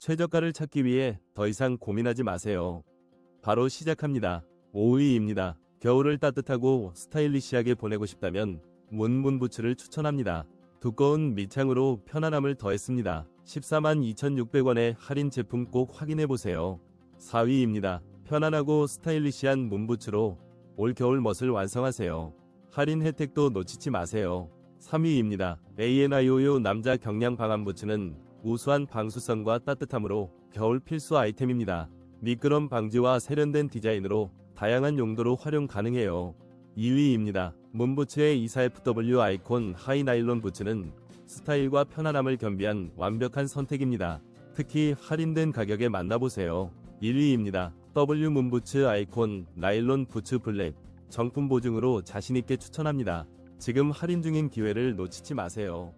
최저가를 찾기 위해 더 이상 고민하지 마세요. 바로 시작합니다. 5위입니다. 겨울을 따뜻하고 스타일리시하게 보내고 싶다면 문문 부츠를 추천합니다. 두꺼운 밑창으로 편안함을 더했습니다. 14만 2,600원의 할인 제품 꼭 확인해보세요. 4위입니다. 편안하고 스타일리시한 문부츠로 올겨울 멋을 완성하세요. 할인 혜택도 놓치지 마세요. 3위입니다. ANIOU 남자 경량 방한 부츠는 우수한 방수성과 따뜻함으로 겨울 필수 아이템입니다. 미끄럼 방지와 세련된 디자인으로 다양한 용도로 활용 가능해요. 2위입니다. 문부츠의 24FW 아이콘 하이 나일론 부츠는 스타일과 편안함을 겸비한 완벽한 선택입니다. 특히 할인된 가격에 만나보세요. 1위입니다. W 문부츠 아이콘 나일론 부츠 블랙 정품 보증으로 자신있게 추천합니다. 지금 할인 중인 기회를 놓치지 마세요.